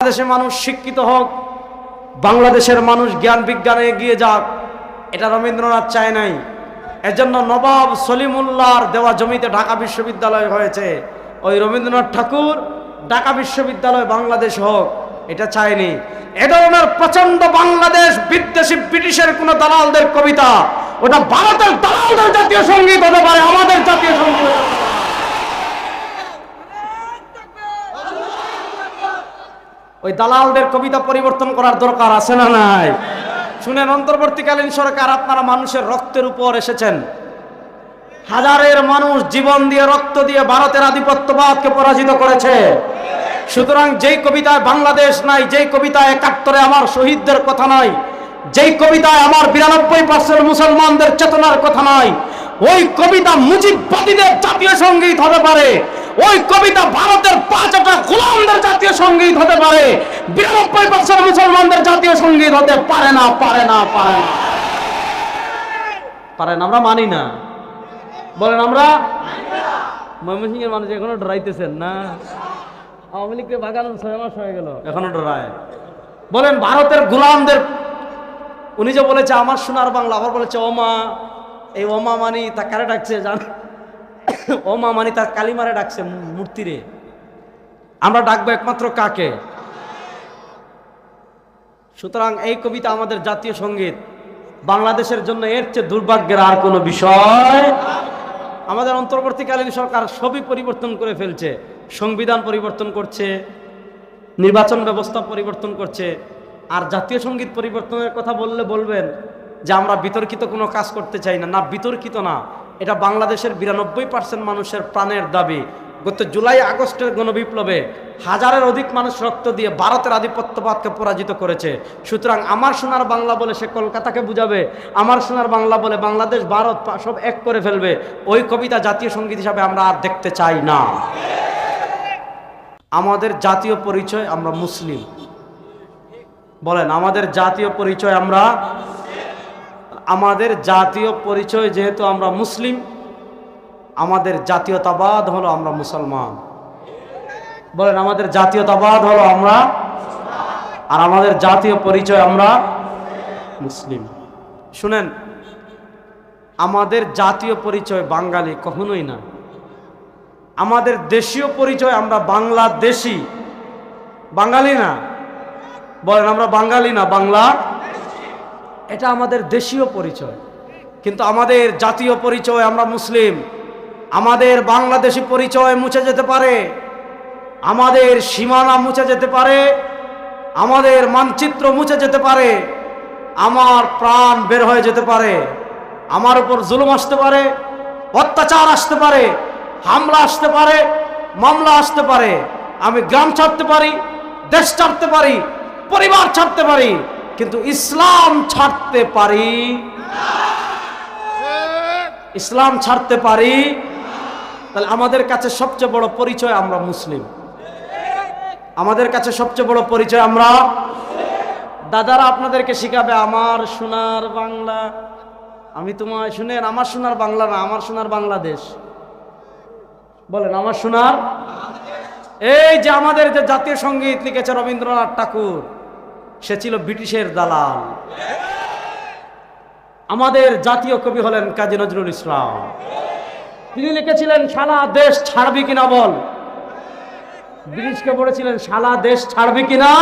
বাংলাদেশের মানুষ শিক্ষিত হোক, বাংলাদেশের মানুষ জ্ঞান বিজ্ঞানে এগিয়ে যাক, এটা রবীন্দ্রনাথ চায় নাই। এজন্য নবাব সলিমুল্লাহর দেওয়া জমিতে ঢাকা বিশ্ববিদ্যালয় হয়েছে। ওই রবীন্দ্রনাথ ঠাকুর ঢাকা বিশ্ববিদ্যালয় বাংলাদেশ হোক, এটা চায়নি। এ ধরনের প্রচণ্ড বাংলাদেশ বিদ্বেষী ব্রিটিশের কোন দালালদের কবিতা, ওটা ভারতের দালালদের জাতীয় সংগীত হতে পারে, আমাদের জাতীয় সংগীত হতে পারে না। ওই দালালদের কবিতা পরিবর্তন করার দরকার আছে না নাই? শুনেন, অন্তর্বর্তীকালীন সরকার আপনারা মানুষের রক্তের উপর এসেছেন। হাজারের মানুষ জীবন দিয়ে রক্ত দিয়ে ভারতের আধিপত্যবাদকে পরাজিত করেছে। সুতরাং যেই কবিতায় বাংলাদেশ নাই, যেই কবিতায় একাত্তরে আমার শহীদদের কথা নাই, যেই কবিতায় আমার বিরানব্বই পার্সেন্ট মুসলমানদের চেতনার কথা নাই, ওই কবিতা মুজিববাদীদের জাতীয় সংগীত হতে পারে। ওই কবিতা ভারতের পাঁচটা গোলামদের জাতীয় সংগীত হতে পারে। বিরানব্বই পার্সেন্ট মুসলমানদের জাতীয় সংগীত হতে পারে না পারে না পারে না। পারেন আমরা মানি না। বলেন, আমরা ময়মনসিংহের মানুষ এখনও ডরাইতেছেন না? আওয়ামী লীগকে বাগানো ছয় মাস হয়ে গেল। এখনও ডরায়। বলেন, ভারতের গোলামদের, উনি যে বলেছে, আমার সোনার বাংলা আবার বলেছে, ওমা এই ওমা মানি তা কারে ডাকছে জান ওমা মানি তার কালিমারে ডাকছে মূ- মূর্তিরে। আমরা ডাকবো একমাত্র কাকে? সুতরাং এই কবিতা আমাদের জাতীয় সংগীত। বাংলাদেশের জন্য এর চেয়ে দুর্ভাগ্যের আর কোনো বিষয়। আমাদের অন্তর্বর্তীকালীন সরকার সবই পরিবর্তন করে ফেলছে, সংবিধান পরিবর্তন করছে, নির্বাচন ব্যবস্থা পরিবর্তন করছে, আর জাতীয় সংগীত পরিবর্তনের কথা বললে বলবেন যে আমরা বিতর্কিত কোনো কাজ করতে চাই না। না, বিতর্কিত না। এটা বাংলাদেশের বিরানব্বই পার্সেন্ট মানুষের প্রাণের দাবি। গত জুলাই আগস্টের গণবিপ্লবে হাজারের অধিক মানুষ রক্ত দিয়ে ভারতের আধিপত্যবাদকে পরাজিত করেছে। সুতরাং আমার সোনার বাংলা বলে সে কলকাতাকে বুঝাবে, আমার সোনার বাংলা বলে বাংলাদেশ, ভারত সব এক করে ফেলবে। ওই কবিতা জাতীয় সংগীত হিসাবে আমরা আর দেখতে চাই না। আমাদের জাতীয় পরিচয় আমরা মুসলিম। বলেন, আমাদের জাতীয় পরিচয় আমরা আমাদের জাতীয় পরিচয় যেহেতু আমরা মুসলিম, আমাদের জাতীয়তাবাদ হলো আমরা মুসলমান। বলেন, আমাদের জাতীয়তাবাদ হলো আমরা আর আমাদের জাতীয় পরিচয় আমরা মুসলিম। শুনেন, আমাদের জাতীয় পরিচয় বাঙালি কখনোই না। আমাদের দেশীয় পরিচয় আমরা বাংলাদেশি। বাঙালি না। বলেন, আমরা বাঙালি না, বাংলা এটা আমাদের দেশীয় পরিচয়। কিন্তু আমাদের জাতীয় পরিচয় আমরা মুসলিম। আমাদের বাংলাদেশি পরিচয় মুছে যেতে পারে। আমাদের সীমানা মুছে যেতে পারে। আমাদের মানচিত্র মুছে যেতে পারে। আমার প্রাণ বের হয়ে যেতে পারে। আমার উপর জুলুম আসতে পারে। অত্যাচার আসতে পারে। হামলা আসতে পারে। মামলা আসতে পারে। আমি গ্রাম ছাড়তে পারি, দেশ ছাড়তে পারি, পরিবার ছাড়তে পারি। কিন্তু ইসলাম ছাড়তে পারি? ইসলাম ছাড়তে পারি? তাহলে আমাদের কাছে সবচেয়ে বড় পরিচয় আমরা মুসলিম। আমাদের কাছে সবচেয়ে বড় পরিচয় আমরা দাদারা আপনাদেরকে শিখাবে আমার সোনার বাংলা। আমি তোমায় শুনেন, আমার সোনার বাংলা না, আমার সোনার বাংলাদেশ। বলেন, আমার সোনার? এই যে আমাদের যে জাতীয় সংগীত লিখেছে রবীন্দ্রনাথ ঠাকুর। সে ছিল ব্রিটিশের দালাল। আমাদের জাতীয় কবি হলেন কাজী নজরুল ইসলাম। তিনি লিখেছিলেন সারা দেশ ছাড়বি কিনা বল? ব্রিটিশকে বলেছিলেন সারা দেশ ছাড়বি কিনা?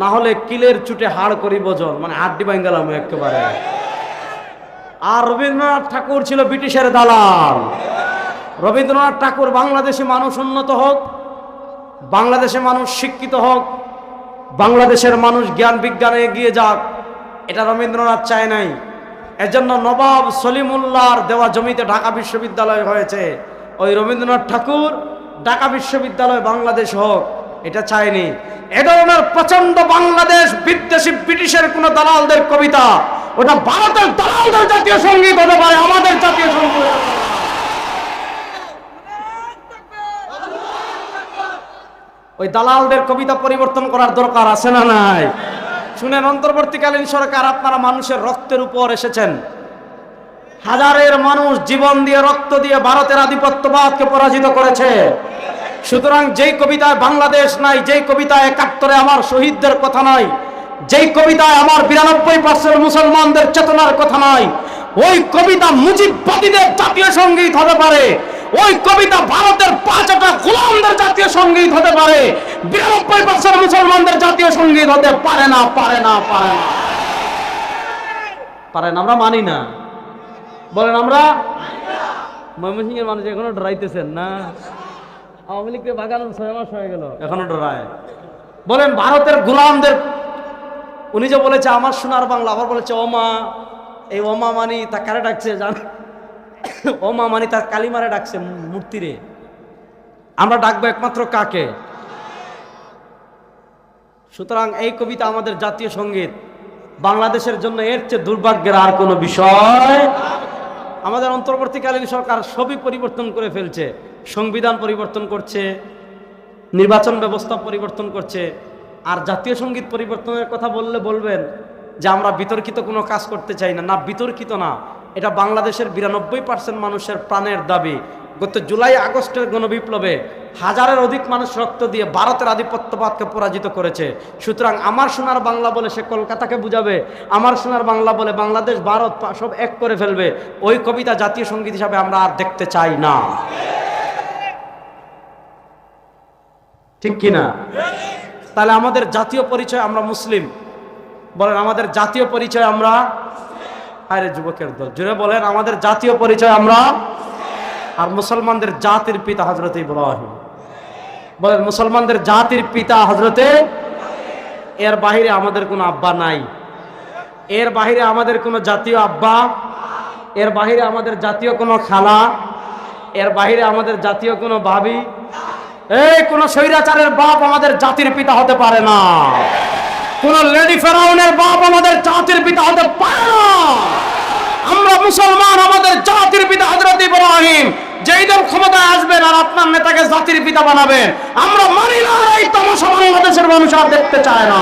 না হলে কিলের চুটে হাড় করি বজল মানে হাড্ডি বাঙ্গালাম একেবারে। আর রবীন্দ্রনাথ ঠাকুর ছিল ব্রিটিশের দালাল। রবীন্দ্রনাথ ঠাকুর বাংলাদেশে মানুষ উন্নত হোক, বাংলাদেশে মানুষ শিক্ষিত হোক বাংলাদেশের মানুষ জ্ঞান বিজ্ঞানে এগিয়ে যাক। এটা রবীন্দ্রনাথ চায় নাই। এজন্য নবাব সলিমুল্লাহর দেওয়া জমিতে ঢাকা বিশ্ববিদ্যালয় হয়েছে। ওই রবীন্দ্রনাথ ঠাকুর ঢাকা বিশ্ববিদ্যালয় বাংলাদেশ হোক, এটা চায়নি। এ ধরনের প্রচণ্ড বাংলাদেশ বিদ্বেষী ব্রিটিশের কোন দালালদের কবিতা, ওটা ভারতের দালালদের জাতীয় সংগীত হতে পারে, আমাদের জাতীয় সংগীত হতে পারে না। ওই দালালদের কবিতা পরিবর্তন করার দরকার আছে না নাই? শুনেন, অন্তর্বর্তীকালীন সরকার আপনারা মানুষের রক্তের উপর এসেছেন। হাজারের মানুষ জীবন দিয়ে রক্ত দিয়ে ভারতের আধিপত্যবাদকে পরাজিত করেছে। সুতরাং যেই কবিতায় বাংলাদেশ নাই, যেই কবিতায় একাত্তরে আমার শহীদদের কথা নাই, যেই কবিতায় আমার বিরানব্বই পার্সেন্ট মুসলমানদের চেতনার কথা নাই, ওই কবিতা মুজিববাদীদের জাতীয় সংগীত হতে পারে। ওই কবিতা ভারতের পাঁচটা গোলামদের জাতীয় সংগীত হতে পারে। বিরানব্বই পার্সেন্ট মুসলমানদের জাতীয় সংগীত হতে পারে না পারে না পারে না। পারেন আমরা মানি না। বলেন, আমরা? ময়মনসিংহ এর মানুষ এখনও ডরাইতেছেন না? আওয়ামী লীগকে বাগানোর ছয় মাস হয়ে গেল। এখনও ডরায়। বলেন, ভারতের গোলামদের, উনি যে বলেছে, আমার সোনার বাংলা আবার বলেছে, ওমা এই ওমা মানি তা কারে ডাকছে জান। ওমা মানি তার কালিমারে ডাকছে মূর্তিরে। আমরা ডাকবো একমাত্র কাকে? সুতরাং এই কবিতা আমাদের জাতীয় সংগীত। বাংলাদেশের জন্য এর চেয়ে দুর্ভাগ্যের আর কোনো বিষয়? আমাদের অন্তর্বর্তীকালীন সরকার সবই পরিবর্তন করে ফেলছে, সংবিধান পরিবর্তন করছে, নির্বাচন ব্যবস্থা পরিবর্তন করছে। আর জাতীয় সংগীত পরিবর্তনের কথা বললে বলবেন যে আমরা বিতর্কিত কোনো কাজ করতে চাই না। না, বিতর্কিত না। এটা বাংলাদেশের বিরানব্বই পার্সেন্ট মানুষের প্রাণের দাবি। গত জুলাই আগস্টের গণবিপ্লবে হাজারের অধিক মানুষ রক্ত দিয়ে ভারতের আধিপত্যবাদকে পরাজিত করেছে। সুতরাং আমার সোনার বাংলা বলে সে কলকাতাকে বুঝাবে, আমার সোনার বাংলা বলে বাংলাদেশ, ভারত সব এক করে ফেলবে। ওই কবিতা জাতীয় সংগীত হিসাবে আমরা আর দেখতে চাই না। ঠিক কিনা? তাহলে আমাদের জাতীয় পরিচয় আমরা মুসলিম। বলেন, আমাদের জাতীয় পরিচয় আমরা আরে যুবকের দল। জুড়ে বলেন, আমাদের জাতীয় পরিচয় আমরা? আর মুসলমানদের জাতির পিতা হজরত ইব্রাহিম। বলেন, মুসলমানদের জাতির পিতা হজরতে এর বাহিরে আমাদের কোনো আব্বা নাই। এর বাহিরে আমাদের কোনো জাতীয় আব্বা? এর বাহিরে আমাদের জাতীয় কোনো খালা? এর বাহিরে আমাদের জাতীয় কোনো ভাবি? এই, কোন স্বৈরাচারের বাপ আমাদের জাতির পিতা হতে পারে না। কোন লেডি ফেরাউনের বাপ আমাদের জাতির পিতা হতে পারে না। আমরা মুসলমান আমাদের জাতির পিতা হজরত ইব্রাহিম, যেই দল ক্ষমতায় আসবেন আর আপনার নেতাকে জাতির পিতা বানাবেন আমরা মানি না, এই তামাশা বাংলাদেশের মানুষ আর দেখতে চায় না।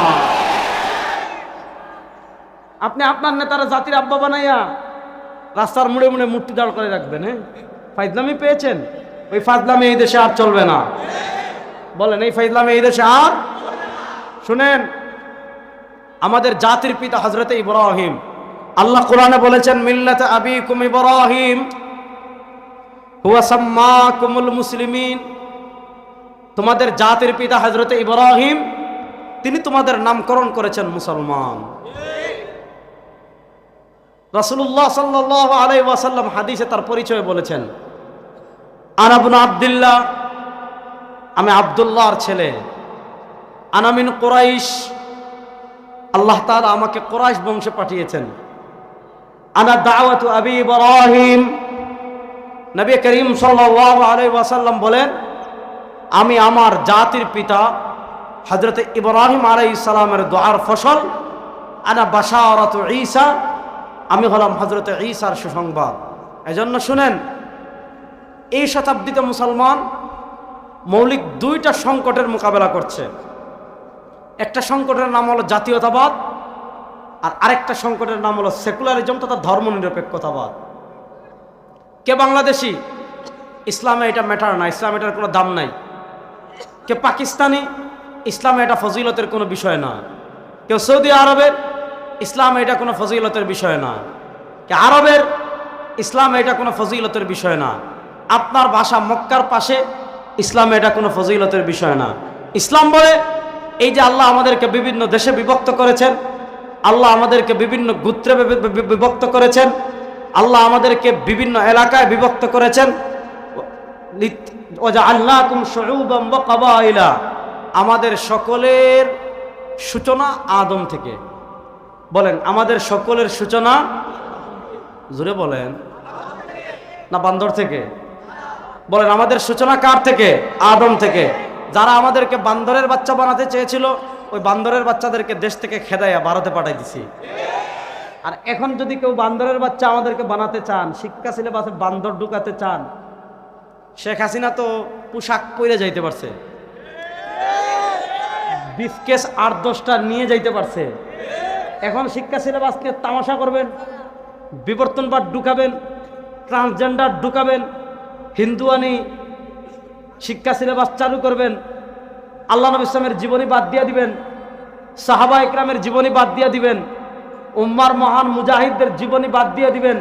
আপনি আপনার নেতারা জাতির আব্বা বানাইয়া রাস্তার মুড়ে মুড়ে মূর্তি দাঁড় করে রাখবেন হ্যাঁ? ফাইজলামি পেয়েছেন? ওই ফাজলামি এই দেশে আর চলবে না। বলেন, এই ফাইজলামি এই দেশে আর শুনেন আমাদের জাতির পিতা হজরতে ইব্রাহিম। আল্লাহ কোরআনে বলেছেন, মিল্লাত আবি কুম ইব্রাহিম, হুয়া সাম্মাকুমুল মুসলিমিন। তোমাদের জাতির পিতা হজরতে ইব্রাহিম, তিনি তোমাদের নামকরণ করেছেন মুসলমান। রাসূলুল্লাহ সাল্লাল্লাহু আলাইহি ওয়াসাল্লাম হাদিসে তার পরিচয় বলেছেন আনাবুন আবদুল্লাহ, আমি আবদুল্লাহর ছেলে। আনামিন কোরাইশ আল্লাহ তাআলা আমাকে কোরাইশ বংশে পাঠিয়েছেন। আনা দাওয়াতু আবি ইব্রাহিম। নবী করিম সাল্লাল্লাহু আলাইহি ওয়াসাল্লাম বলেন, আমি আমার জাতির পিতা হযরত ইব্রাহিম আলাইহিস সালামের দোয়ার ফসল, আনা বাশারাতু ঈসা, আমি হলাম হযরত ঈসার সুসংবাদ। এজন্য শুনেন, এই শতাব্দীতে মুসলমান মৌলিক দুইটা সংকটের মোকাবেলা করছে। একটা সংকটের নাম হলো জাতীয়তাবাদ, আর আরেকটা সংকটের নাম হলো সেকুলারিজম তথা ধর্মনিরপেক্ষতাবাদ। কে বাংলাদেশি? ইসলামে এটা ম্যাটার না, ইসলাম এটার কোনো দাম নাই। কে পাকিস্তানি? ইসলামে এটা ফজিলতের কোনো বিষয় না। কেউ সৌদি আরবের? ইসলামে এটা কোনো ফজিলতের বিষয় না। কে আরবের? ইসলামে এটা কোনো ফজিলতের বিষয় না। আপনার ভাষা মক্কার পাশে, ইসলামে এটা কোনো ফজিলতের বিষয় না। ইসলাম বলে এই যে আল্লাহ আমাদেরকে বিভিন্ন দেশে বিভক্ত করেছেন, আল্লাহ আমাদেরকে বিভিন্ন গোত্রে বিভ- বিভ- বিভক্ত করেছেন, আল্লাহ আমাদেরকে বিভিন্ন এলাকায় বিভক্ত করেছেন। আল্লাহ আমাদের সকলের সূচনা আদম থেকে। বলেন, আমাদের সকলের সূচনা জুড়ে বলেন। না, বান্দর থেকে। বলেন, আমাদের সূচনা কার থেকে? আদম থেকে। যারা আমাদেরকে বান্দরের বাচ্চা বানাতে চেয়েছিল, ওই বান্দরের বাচ্চাদেরকে দেশ থেকে খেদাইয়া ভারতে পাঠাই দিছি। আর এখন যদি কেউ বান্দরের বাচ্চা আমাদেরকে বানাতে চান, শিক্ষা সিলেবাসে বান্দর ঢুকাতে চান, শেখ হাসিনা তো পোশাক পরে যাইতে পারছে। বিফকেস আট দশটা নিয়ে যাইতে পারছে। এখন শিক্ষা সিলেবাসকে তামাশা করবেন, বিবর্তনবাদ ঢুকাবেন ট্রান্সজেন্ডার ঢুকাবেন, হিন্দুয়ানি শিক্ষা সিলেবাস চালু করবেন, আল্লাহ নবী ইসলামের জীবনী বাদ দিয়ে দিবেন সাহাবা ইকরামের জীবনী বাদ দিয়ে দিবেন, উম্মার মহান মুজাহিদদের জীবনী বাদ দিয়ে দিবেন।